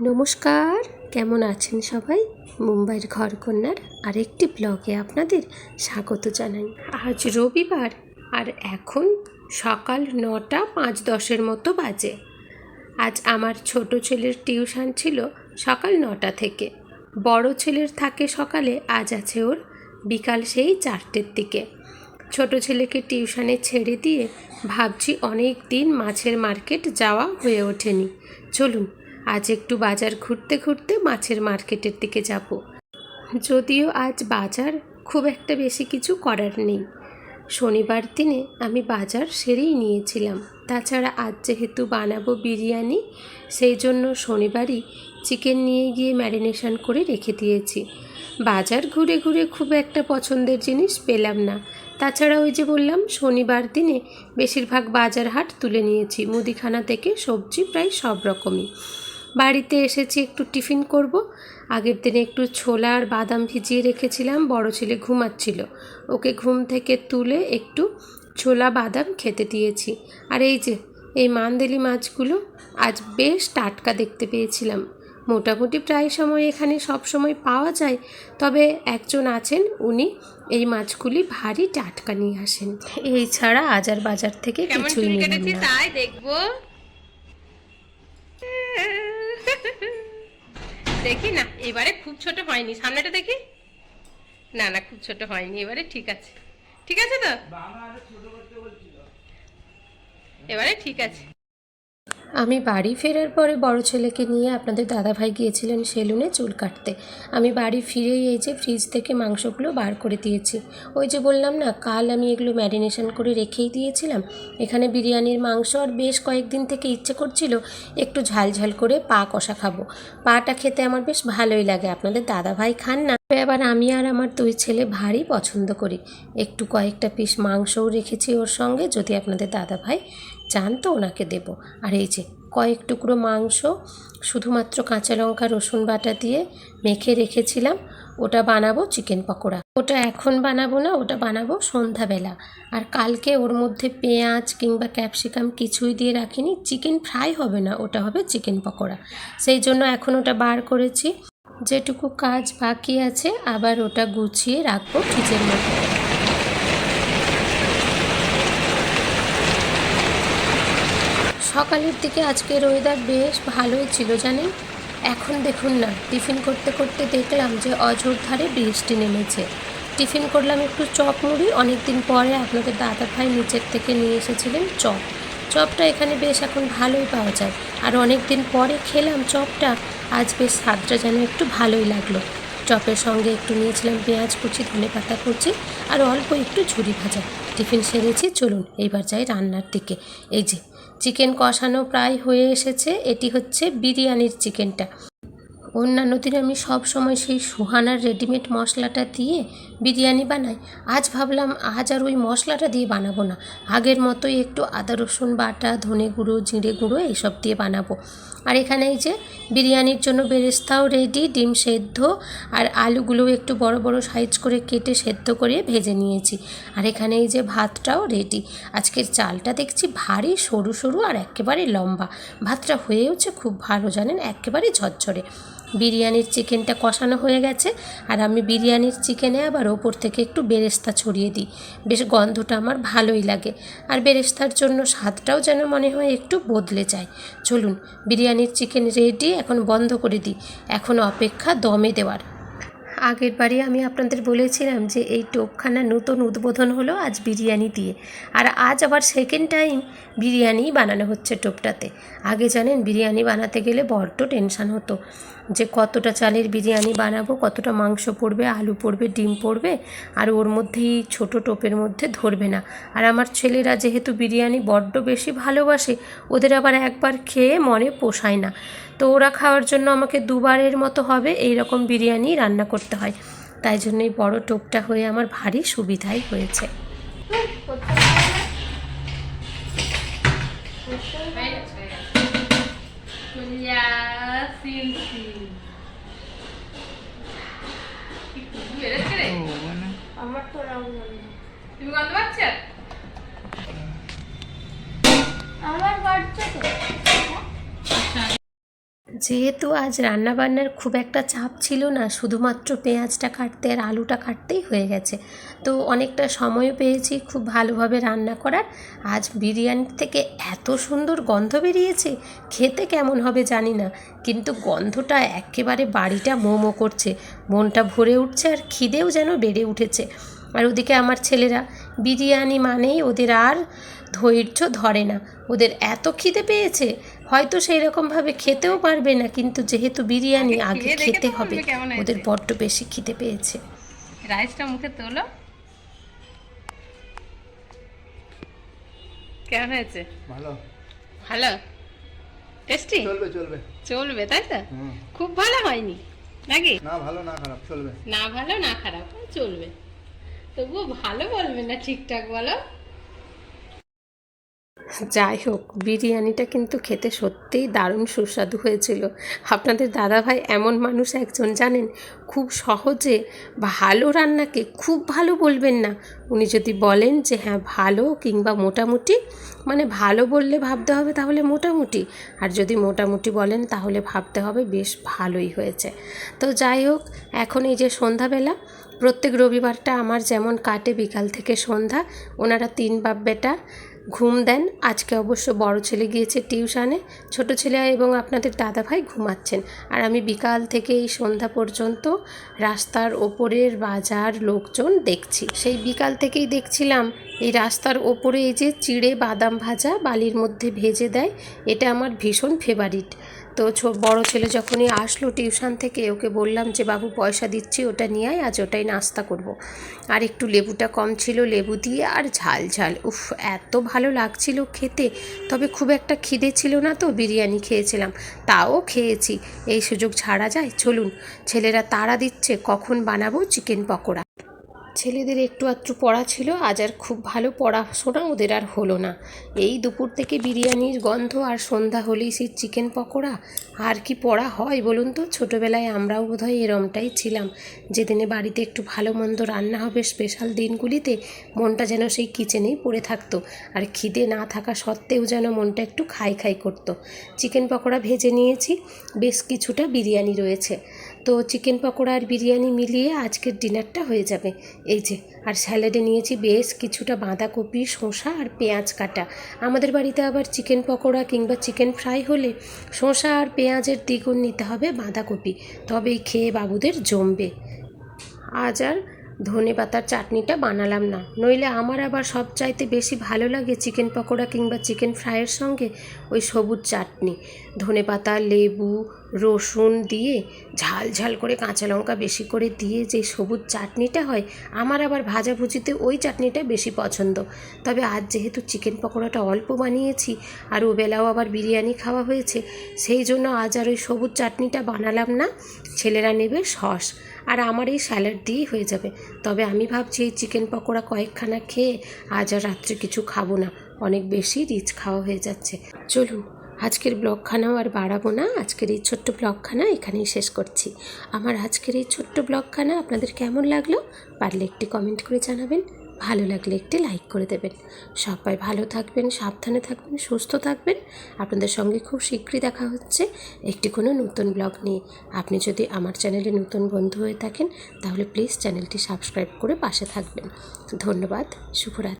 নমস্কার, কেমন আছেন সবাই? মুম্বাইয়ের ঘরকন্যার আরেকটি ব্লগে আপনাদের স্বাগত জানাই। আজ রবিবার আর এখন সকাল নটা পাঁচ দশের মতো বাজে। আজ আমার ছোট ছেলের টিউশন ছিল সকাল নটা থেকে। বড় ছেলের থাকে সকালে, আজ আছে ওর বিকাল সেই চারটের দিকে। ছোট ছেলেকে টিউশনে ছেড়ে দিয়ে ভাবছি অনেক দিন মাছের মার্কেট যাওয়া হয়ে ওঠেনি। চলুন আজ একটু বাজার ঘুরতে ঘুরতে মাছের মার্কেটের দিকে যাব। যদিও আজ বাজার খুব একটা বেশি কিছু করার নেই। শনিবার দিনে আমি বাজার সেরেই নিয়েছিলাম। তাছাড়া আজ যেহেতু বানাবো বিরিয়ানি, সেই জন্য শনিবারই চিকেন নিয়ে গিয়ে ম্যারিনেশন করে রেখে দিয়েছি। বাজার ঘুরে ঘুরে খুব একটা পছন্দের জিনিস পেলাম না। তাছাড়া ওই যে বললাম, শনিবার দিনে বেশিরভাগ বাজার হাট তুলে নিয়েছি। মুদিখানা থেকে সবজি প্রায় সব রকমই। বাড়িতে এসেছি একটু টিফিন করব। আগের দিনে একটু ছোলা আর বাদাম ভিজিয়ে রেখেছিলাম বড় ছেলে ঘুমাচ্ছিল। ওকে ঘুম থেকে তুলে একটু ছোলা বাদাম খেতে দিয়েছি। আর এই যে এই মানদেলি মাছগুলো আজ বেশ টাটকা দেখতে পেয়েছিলাম। মোটামুটি প্রায় সময় এখানে সব সময় পাওয়া যায় তবে একজন আছেন উনি এই মাছগুলি ভারী টাটকা নিয়ে আসেন। এই ছাড়া আজার বাজার থেকে কিছুই চুল নিলাম না। তাই দেখব। দেখি না এবারে খুব ছোট হয়নি। সামনেটা দেখি? না না খুব ছোট হয়নি এবারে ঠিক আছে। ঠিক আছে তো? এবারে ঠিক আছে। আমি বাড়ি ফেরার পরে বড় ছেলেকে নিয়ে আপনাদের দাদাভাই গিয়েছিলেন সেলুনে চুল কাটতে। আমি বাড়ি ফিরেই এই যে ফ্রিজ থেকে মাংসগুলো বার করে দিয়েছি। ওই যে বললাম না, কাল আমি এগুলো ম্যারিনেশন করে রেখেই দিয়েছিলাম। এখানে বিরিয়ানির মাংস আর বেশ কয়েকদিন থেকে ইচ্ছে করছিল একটু ঝাল ঝাল করে পা কষা খাব। পাটা খেতে আমার বেশ ভালোই লাগে, আপনাদের দাদাভাই খান না। আবার আমি আর আমার দুই ছেলে ভারী পছন্দ করি। একটু কয়েকটা পিস মাংসও রেখেছি ওর সঙ্গে, যদি আপনাদের দাদাভাই চান তো ওনাকে দেবো। আর এই যে কয়েক টুকরো মাংস, শুধুমাত্র কাঁচা লঙ্কা, রসুন বাটা দিয়ে মেখে রেখেছিলাম। ওটা বানাবো চিকেন পকোড়া। ওটা এখন বানাবো না, ওটা বানাবো সন্ধ্যাবেলা। আর কালকে ওর মধ্যে পেঁয়াজ কিংবা ক্যাপসিকাম কিছুই দিয়ে রাখিনি। চিকেন ফ্রাই হবে না, ওটা হবে চিকেন পকোড়া। সেই জন্য এখন ওটা বার করেছি। যেটুকু কাজ বাকি আছে, আবার ওটা গুছিয়ে রাখব ফ্রিজের মধ্যে। সকালের দিকে আজকের ওয়েদার বেশ ভালোই ছিল, জানেন? এখন দেখুন না টিফিন করতে করতে দেখলাম যে অঝোর ধারে বৃষ্টি নেমেছে। টিফিন করলাম একটু চপ মুড়ি, অনেকদিন পরে আপনাদের দাদা ভাই নিচের থেকে নিয়ে এসেছিলেন চপ। চপটা এখানে বেশ এখন ভালোই পাওয়া যায়। আর অনেক দিন পরে খেলাম চপটা, আজ বেশ স্বাদটা যেন একটু ভালোই লাগল। চপের সঙ্গে একটু নিয়েছিলাম পেঁয়াজ কুচি, ধনে পাতা কুচি, আর অল্প একটু ঝুরি ভাজা। টিফিন সেরেছি, চলুন এইবার যাই রান্নার দিকে। এই যে চিকেন কষানো প্রায় হয়ে এসেছে। এটি হচ্ছে বিরিয়ানির চিকেনটা। অন্যান্য দিন আমি সব সময় সেই সুহানার রেডিমেড মশলাটা দিয়ে বিরিয়ানি বানাই। আজ ভাবলাম, আজ আর ওই মশলাটা দিয়ে বানাবো না। আগের মতোই একটু আদা, রসুন বাটা, ধনে গুঁড়ো, জিরে গুঁড়ো এইসব দিয়ে বানাবো। আর এখানে এই যে বিরিয়ানির জন্য বেরেস্তাও রেডি ডিম সেদ্ধ আর আলুগুলোও একটু বড় বড় সাইজ করে কেটে সেদ্ধ করে ভেজে নিয়েছি। আর এখানে এই যে ভাতটাও রেডি আজকের চালটা দেখছি ভারী, সরু সরু আর একেবারে লম্বা। ভাতটা হয়েওছে খুব ভালো, জানেন? একেবারে ঝরঝরে। বিরিয়ানির চিকেনটা কষানো হয়ে গেছে। আর আমি বিরিয়ানির চিকেনে আবার ওপর থেকে একটু বেরেস্তা ছড়িয়ে দিই। বেশ গন্ধটা আমার ভালোই লাগে। আর বেরেস্তার জন্য স্বাদটাও যেন মনে হয় একটু বদলে যায়। চলুন, বিরিয়ানির চিকেন রেডি এখন বন্ধ করে দিই। এখন অপেক্ষা দমে দেওয়ার। আগের বারে আমি আপনাদের বলেছিলাম যে এই টোপখানা নতুন উদ্বোধন হলো আজ বিরিয়ানি দিয়ে। আর আজ আবার সেকেন্ড টাইম বিরিয়ানিই বানানো হচ্ছে টোপটাতে। আগে জানেন, বিরিয়ানি বানাতে গেলে বড্ড টেনশান হতো। যে কতটা চালের বিরিয়ানি বানাবো, কতটা মাংস পড়বে, আলু পড়বে, ডিম পড়বে, আর ওর মধ্যেই ছোট টোপের মধ্যে ধরবে না। আর আমার ছেলেরা যেহেতু বিরিয়ানি বড্ড বেশি ভালোবাসে, ওদের আবার একবার খেয়ে মনে পোষায় না। তো ওরা খাওয়ার জন্য আমাকে দুবারের মতো হবে এই রকম বিরিয়ানি রান্না করতে হয়। তাই জন্য এই বড় টোপটা হয়ে আমার ভারী সুবিধাই হয়েছে। আমার তো আমার বাচ্চা তো। যেহেতু আজ রান্নাবান্নার খুব একটা চাপ ছিল না, শুধুমাত্র পেঁয়াজটা কাটতে আর আলুটা কাটতেই হয়ে গেছে। তো অনেকটা সময়ও পেয়েছি খুব ভালোভাবে রান্না করার। আজ বিরিয়ানির থেকে এত সুন্দর গন্ধ বেরিয়েছে, খেতে কেমন হবে জানি না, কিন্তু গন্ধটা একেবারে বাড়িটা মোমো করছে। মনটা ভরে উঠছে আর খিদেও যেন বেড়ে উঠেছে। আর ওদিকে আমার ছেলেরা বিরিয়ানি মানেই ওদের আর ধৈর্য ধরে না। ওদের এত খিদে পেয়েছে হয়তো সেই রকমভাবে খেতেও পারবে না কিন্তু যেহেতু বিরিয়ানি আগে খেতে হবে। ওদের বড্ড বেশি খিদে পেয়েছে। রাইসটা মুখে তোলো। কেমন হয়েছে? ভালো। ভালো? টেস্টি? চলবে চলবে। চলবে তাই তো? খুব ভালো হয়নি নাকি? না ভালো না খারাপ চলবে। না ভালো না খারাপ চলবে। তবুও ভালো বলবে না ঠিকঠাক, বলো? যাই হোক, বিরিয়ানিটা কিন্তু খেতে সত্যিই দারুণ সুস্বাদু হয়েছিল। আপনাদের দাদাভাই এমন মানুষ একজন জানেন? খুব সহজে ভালো রান্নাকে খুব ভালো বলবেন না। উনি যদি বলেন যে হ্যাঁ ভালো কিংবা মোটামুটি মানে ভালো বললে ভাবতে হবে তাহলে মোটামুটি। আর যদি মোটামুটি বলেন তাহলে ভাবতে হবে বেশ ভালোই হয়েছে। তো যাই হোক, এখন এই যে সন্ধ্যাবেলা প্রত্যেক রবিবারটা আমার যেমন কাটে বিকাল থেকে সন্ধ্যা, ওনারা তিন বাপ বেটা ঘুম দেন। আজকে অবশ্য বড় ছেলে গিয়েছে টিউশানে, ছোট ছেলে এবং আপনাদের দাদা ভাই ঘুমাচ্ছেন। আর আমি বিকাল থেকে এই সন্ধ্যা পর্যন্ত রাস্তার ওপরের বাজার লোকজন দেখছি। সেই বিকাল থেকেই দেখছিলাম এই রাস্তার ওপরে এই যে চিড়ে বাদাম ভাজা বালির মধ্যে ভেজে দেয়, এটা আমার ভীষণ ফেভারিট তো বড় ছেলে যখনই আসলো টিউশন থেকে, ওকে বললাম যে, বাবু, পয়সা দিচ্ছি, ওটা নিয়ে আয়, আজ ওটাই নাস্তা করব। আর একটু লেবুটা কম ছিল, লেবু দিয়ে আর ঝাল ঝাল। উফ, এত ভালো লাগছিল খেতে। তবে খুব একটা খিদে ছিল না তো, বিরিয়ানি খেয়েছিলাম। তাও খেয়েছি। এই সুযোগ ছাড়া যায়? চলুন, ছেলেরা তাড়া দিচ্ছে, কখন বানাবো চিকেন পকোড়া? ছেলেদের একটু আধটু পড়া ছিল, আজ আর খুব ভালো পড়াশোনা ওদের আর হলো না। এই দুপুর থেকে বিরিয়ানির গন্ধ আর সন্ধ্যা হলেই সেই চিকেন পকোড়া। আর কি পড়া হয় বলুন তো? ছোটোবেলায় আমরাও বোধহয় এরমটাই ছিলাম। যেদিনে বাড়িতে একটু ভালো মন্দ রান্না হবে স্পেশাল দিনগুলিতে, মনটা যেন সেই কিচেনেই পড়ে থাকতো। আর খিদে না থাকা সত্ত্বেও যেন মনটা একটু খাই খাই করতো। চিকেন পকোড়া ভেজে নিয়েছি, বেশ কিছুটা বিরিয়ানি রয়েছে। তো চিকেন পকোড়া আর বিরিয়ানি মিলিয়ে আজকের ডিনারটা হয়ে যাবে। এই যে, আর স্যালাডে নিয়েছি বেশ কিছুটা বাঁধাকপি, শসা আর পেঁয়াজ কাটা। আমাদের বাড়িতে আবার চিকেন পকোড়া কিংবা চিকেন ফ্রাই হলে শসা আর পেঁয়াজের দ্বিগুণ নিতে হবে বাঁধাকপি তবেই খেয়ে বাবুদের জমবে। আজ আর ধনে পাতার চাটনিটা বানালাম না, নইলে আমার আবার সব চাইতে বেশি ভালো লাগে চিকেন পকোড়া কিংবা চিকেন ফ্রাইয়ের সঙ্গে ওই সবুজ চাটনি। ধনে পাতা, লেবু রসুন দিয়ে ঝাল ঝাল করে কাঁচা লঙ্কা বেশি করে দিয়ে যে সবুজ চাটনিটা হয়, আমার আবার ভাজাভুজিতে ওই চাটনিটা বেশি পছন্দ। তবে আজ যেহেতু চিকেন পকোড়াটা অল্প বানিয়েছি আর ওবেলাও আবার বিরিয়ানি খাওয়া হয়েছে, সেই জন্য আজ আর ওই সবুজ চাটনিটা বানালাম না, ছেলেরা নেবে সস। আর আমার এই স্যালাড দিয়েই হয়ে যাবে। তবে আমি ভাবছি এই চিকেন পকোড়া কয়েকখানা খেয়ে আজ আর রাত্রে কিছু খাব না, অনেক বেশি রিচ খাওয়া হয়ে যাচ্ছে। চলুন। আজকের ব্লগখানাও আর বাড়াবো না। আজকের এই ছোট্ট ব্লগখানা এখানেই শেষ করছি। আমার আজকের এই ছোট্ট ব্লগখানা আপনাদের কেমন লাগল পারলে একটি কমেন্ট করে জানাবেন। ভালো লাগলে একটি লাইক করে দেবেন। সবাই ভালো থাকবেন, সাবধানে থাকবেন, সুস্থ থাকবেন। আপনাদের সঙ্গে খুব শীঘ্রই দেখা হচ্ছে একটি কোনো নতুন ব্লগ নিয়ে। আপনি যদি আমার চ্যানেলে নতুন বন্ধু হয়ে থাকেন, তাহলে প্লিজ চ্যানেলটি সাবস্ক্রাইব করে পাশে থাকবেন। ধন্যবাদ, শুভরাত্রি।